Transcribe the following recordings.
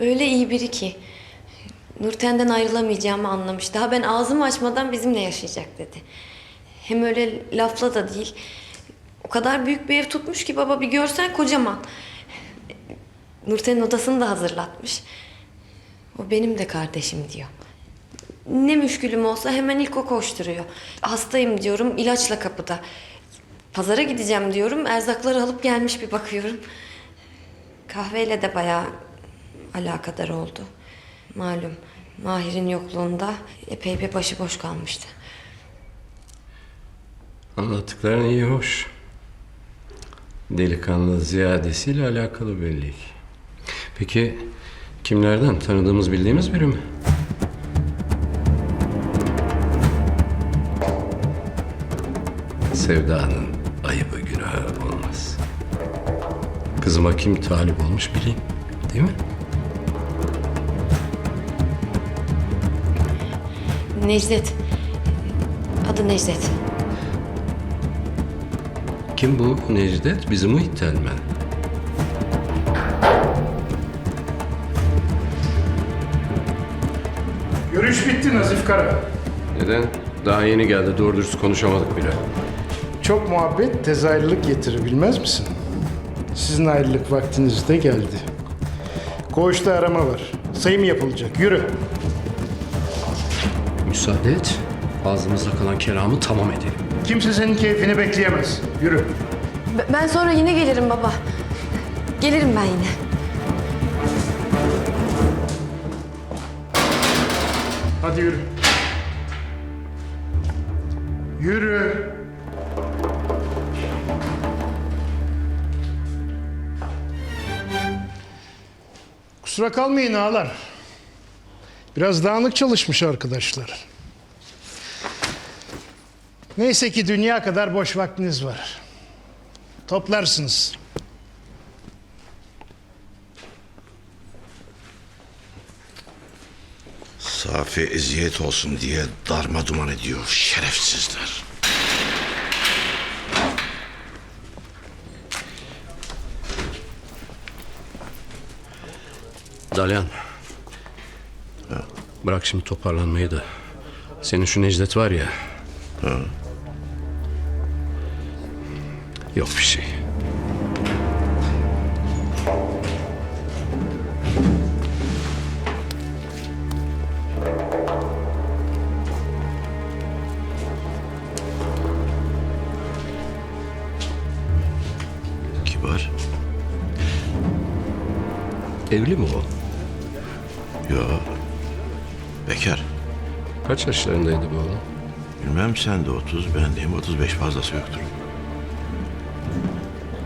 Öyle iyi biri ki. Nurten'den ayrılamayacağımı anlamış. Daha ben ağzımı açmadan bizimle yaşayacak dedi. Hem öyle lafla da değil. O kadar büyük bir ev tutmuş ki baba bir görsen kocaman. Nurten'in odasını da hazırlatmış. O benim de kardeşim diyor. Ne müşkülüm olsa hemen ilk o koşturuyor. Hastayım diyorum ilaçla kapıda. Pazara gideceğim diyorum erzakları alıp gelmiş bir bakıyorum. Kahveyle de bayağı alakadar oldu. Malum Mahir'in yokluğunda epey bir başıboş kalmıştı. Anlattıkların iyi hoş. Delikanlı ziyadesiyle alakalı belli ki. Peki kimlerden? Tanıdığımız bildiğimiz biri mi? Sevdanın ayıbı günahı olmaz. Kızıma kim talip olmuş bileyim. Değil mi? Necdet. Adı Necdet. Kim bu Necdet? Bizim Muhittel mi? Görüş bitti Nazif Kara. Neden? Daha yeni geldi. Doğru dürüst konuşamadık bile. Çok muhabbet tez ayrılık getirir bilmez misin? Sizin ayrılık vaktiniz de geldi. Koğuşta arama var. Sayım yapılacak. Yürü. Müsaade et. Ağzımızda kalan kelamı tamam edelim. Kimse senin keyfini bekleyemez. Yürü. B- Ben sonra yine gelirim baba. Gelirim ben yine. Hadi yürü. Yürü. Kusura kalmayın ağalar. Biraz dağınık çalışmış arkadaşlar. Neyse ki dünya kadar boş vaktiniz var. Toplarsınız. Safi eziyet olsun diye darma duman ediyor şerefsizler. Dalyan. Bırak şimdi toparlanmayı da. Senin şu Necdet var ya. Yok bir şey. Kibar. Evli mi o? Yo. Bekar. Kaç yaşlarındaydı bu oğlan? Bilmem sen de 30, ben deyim 35 fazlası yoktur.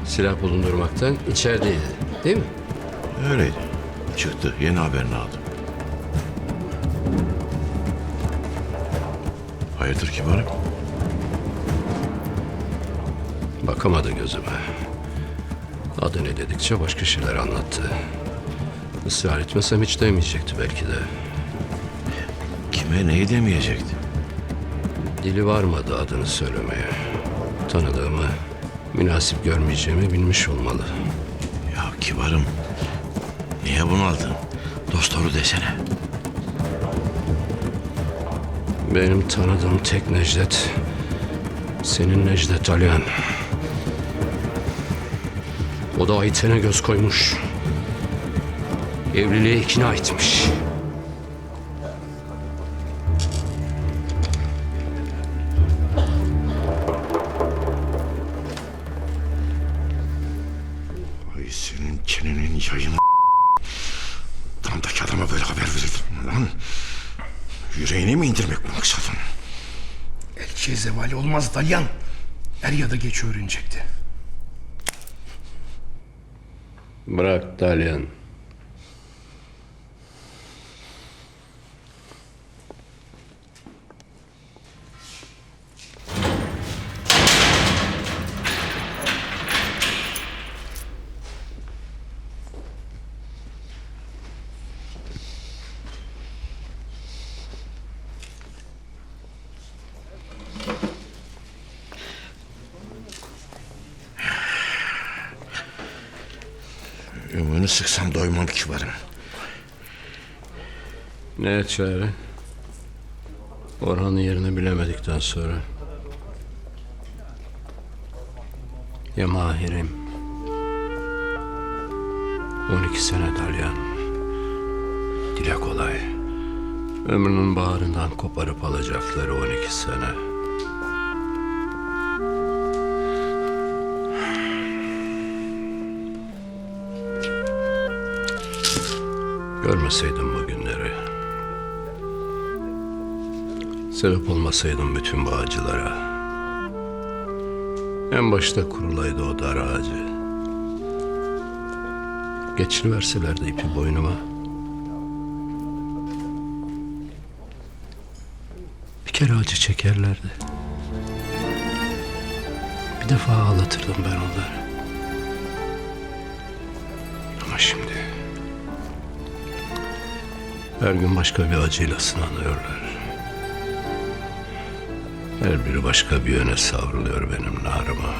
Silah bulundurmaktan içerideydi. Değil mi? Öyleydi. Çıktı. Yeni haberini aldım. Hayırdır kibarım? Bakamadı gözüme. Adı ne dedikçe başka şeyler anlattı. Israr etmesem hiç demeyecekti belki de. Kime neyi demeyecekti? Dili varmadı adını söylemeye. Tanıdığımı, münasip görmeyeceğimi bilmiş olmalı. Ya kibarım. Niye bunaldın? Dost doğru desene. Benim tanıdığım tek Necdet, senin Necdet Aliyan. O da Ayten'e göz koymuş. Evliliğe ikna etmiş. Adama böyle haber verilir mi lan? Yüreğine mi indirmek bu maksadın? Elçiye zevali olmaz Dalyan. Er ya da geç öğrenecekti. Bırak Dalyan. Ümünü sıksam doymam kibarım. Ne çare? Orhan'ın yerini bilemedikten sonra. Ya Mahir'im. 12 sene dalyan. Dile kolay. Ömrünün bağrından koparıp alacakları 12 sene. Görmeseydim bu günleri. Sebep olmasaydım bütün bu acılara. En başta kurulaydı o dar ağacı. Geçiriverselerdi ipi boynuma. Bir kere acı çekerlerdi. Bir defa ağlatırdım ben onları. Ama şimdi... Her gün başka bir acıyla sınanıyorlar. Her biri başka bir yöne savruluyor benim narıma.